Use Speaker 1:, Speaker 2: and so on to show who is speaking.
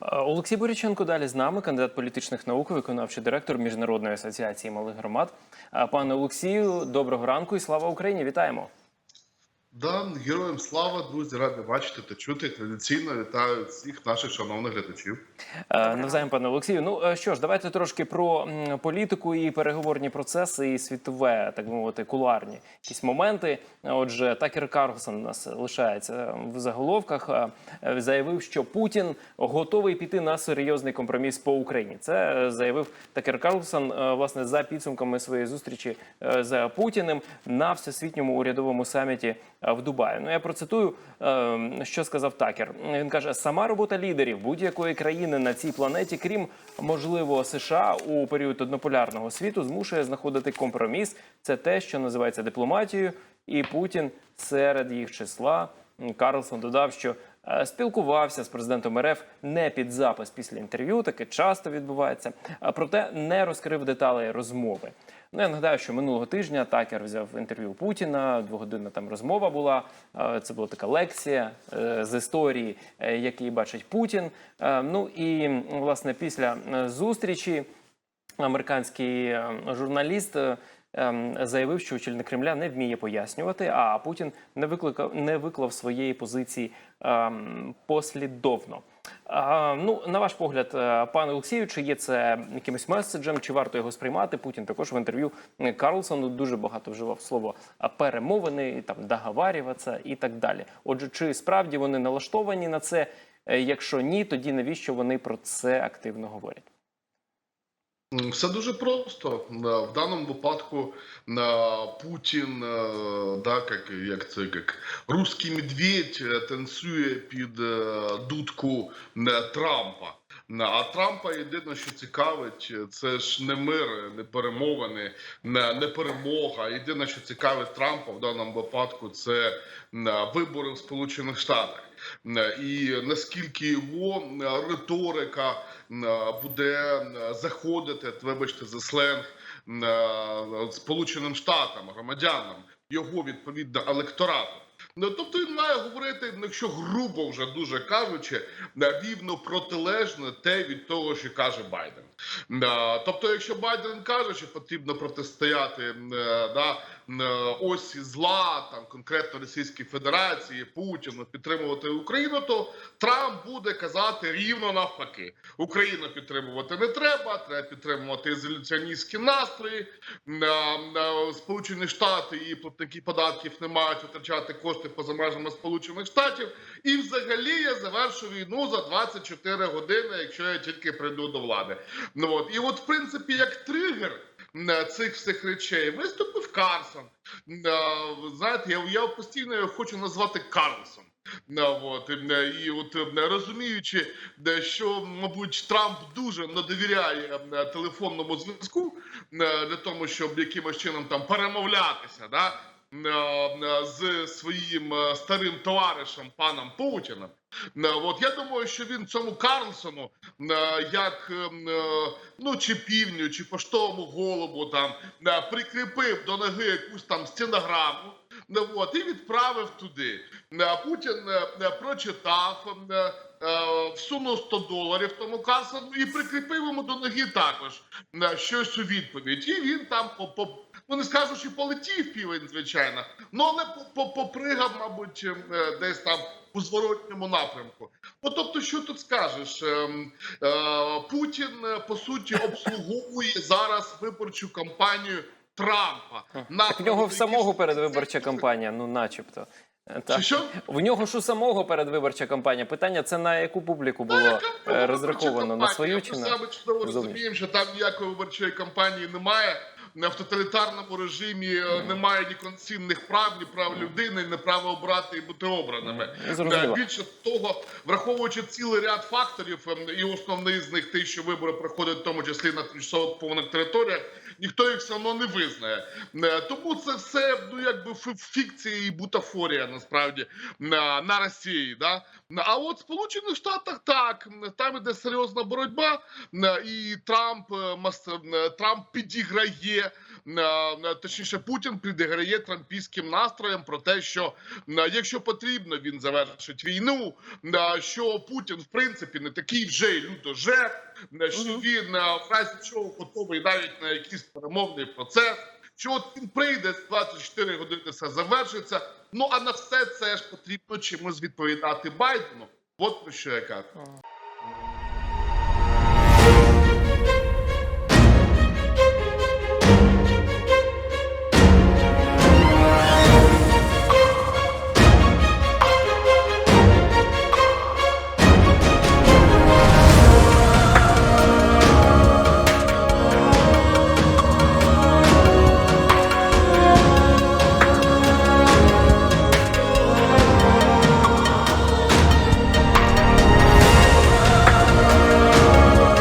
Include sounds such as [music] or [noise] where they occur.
Speaker 1: Олексій Боріченко далі з нами, кандидат політичних наук, виконавчий директор Міжнародної асоціації малих громад. Пане Олексію, доброго ранку і слава Україні! Вітаємо!
Speaker 2: Да, героям слава, друзі, раді бачити та чути. Традиційно вітаю всіх наших шановних глядачів.
Speaker 1: Е, Навзаєм, пане Олексію. Ну е, що ж, давайте трошки про політику і переговорні процеси, і світове, так мовити, кулуарні якісь моменти. Отже, Такер Карлсон у нас лишається в заголовках. е, Заявив, що Путін готовий піти на серйозний компроміс по Україні. Це заявив Такер Карлсон власне за підсумками своєї зустрічі з Путіним на всесвітньому урядовому саміті в Дубаї. Ну я процитую, е, що сказав Такер. Він каже: сама робота лідерів будь-якої країни на цій планеті, крім можливо США у період однополярного світу, змушує знаходити компроміс. Це те, що називається дипломатією, і Путін серед їх числа. Карлсон додав, що е, спілкувався з президентом РФ не під запис після інтерв'ю, таке часто відбувається, а проте не розкрив деталей розмови. Ну я нагадаю, що минулого тижня Такер взяв інтерв'ю Путіна. Двогодинна там розмова була. Е, Це була така лекція е, з історії, е, який бачить Путін. Е, Ну і власне після е, зустрічі американський е, журналіст. Ем, Заявив, що очільник Кремля не вміє пояснювати, а Путін не викликав не виклав своєї позиції ем, послідовно. Ну, на ваш погляд, е, пане Олексію, чи є це якимось меседжем, чи варто його сприймати? Путін також в інтерв'ю Карлсону дуже багато вживав слово перемовини, там договарюватися і так далі. Отже, чи справді вони налаштовані на це? Е, Якщо ні, тоді навіщо вони про це активно говорять?
Speaker 2: Все дуже просто. Е, В даному випадку е, Путін, так да, як, як це як русський медведь е, танцює під е, дудку е, Трампа. Е, А Трампа єдине, що цікавить, е, це ж не мир, не перемовини, не, перемога. Єдине, що цікавить Трампа в даному випадку, це е, вибори в Сполучених Штатах. Е, І наскільки його е, риторика е, буде е, заходити, вибачте, за сленг е, Сполученим Штатам, громадянам, його відповідно електорату. Ну, тобто він має говорити, ну, якщо грубо вже дуже кажучи, рівно протилежне те від того, що каже Байден. Е, Тобто, якщо Байден каже, що потрібно протистояти е, да, е, осі зла, там конкретно Російській Федерації, Путіну, підтримувати Україну, то Трамп буде казати рівно навпаки: Україну підтримувати не треба, треба підтримувати ізоляціоністські настрої. Сполучені Штати і платники податків не мають витрачати кошти поза межами Сполучених Штатів. І взагалі я завершу війну за 24 години, якщо я тільки прийду до влади. Ну от і от, в принципі, як тригер. е, Цих всіх речей виступив Карсон. Е, Знаєте, я, я постійно його хочу назвати Карлсон. Е, От, і от розуміючи, що, мабуть, Трамп дуже не довіряє телефонному зв'язку для того, щоб якимось чином там перемовлятися, да, з своїм е, старим товаришем паном Путіним. Е, От я думаю, що він цьому Карлсону, е, як е, е, ну чи півню, чи поштовому голубу, там е, прикріпив до ноги якусь там стенограму. Ну, от, і відправив туди. Е, Путін е, е, прочитав, е, е, всунув 100 доларів тому Карлсону і прикріпив йому до ноги також е, щось у відповідь. І він там по ну не скажу, що полетів півень, звичайно, ну але по- по- попригав, мабуть, е, десь там у зворотньому напрямку. Ну тобто, що тут скажеш? Ем, е, Путін е, по суті [laughs] обслуговує зараз виборчу кампанію Трампа.
Speaker 1: Так в нього в самого передвиборча кампанія, ну начебто. Так.
Speaker 2: Що?
Speaker 1: В нього ж у самого передвиборча кампанія. Питання це на яку публіку було
Speaker 2: яка
Speaker 1: розраховано? На свою чи на
Speaker 2: саме чудово розуміємо, що там ніякої виборчої кампанії немає. В тоталітарному режимі е, немає ні конституційних прав, ні прав людини, ні права обрати і бути обраними.
Speaker 1: Зрозуміло.
Speaker 2: Е, Більше того, враховуючи цілий ряд факторів, ем, і основний з них те, що вибори проходять в тому числі на тимчасово окупованих територіях, ніхто їх все одно не визнає. Е, Тому це все ну якби фікція і бутафорія насправді на, Росії. Да? А от в Сполучених Штатах так там іде серйозна боротьба, е, і Трамп е, е, Трамп підіграє е, точніше, Путін підіграє трампійським настроєм про те, що е, якщо потрібно, він завершить війну. е, Що Путін в принципі не такий вже й людожер, е, що він е, в разі чого готовий навіть на якийсь перемовний процес. Що от він прийде 24 години, все завершиться. Ну а на все це ж потрібно чимось відповідати Байдену. От про що я кажу.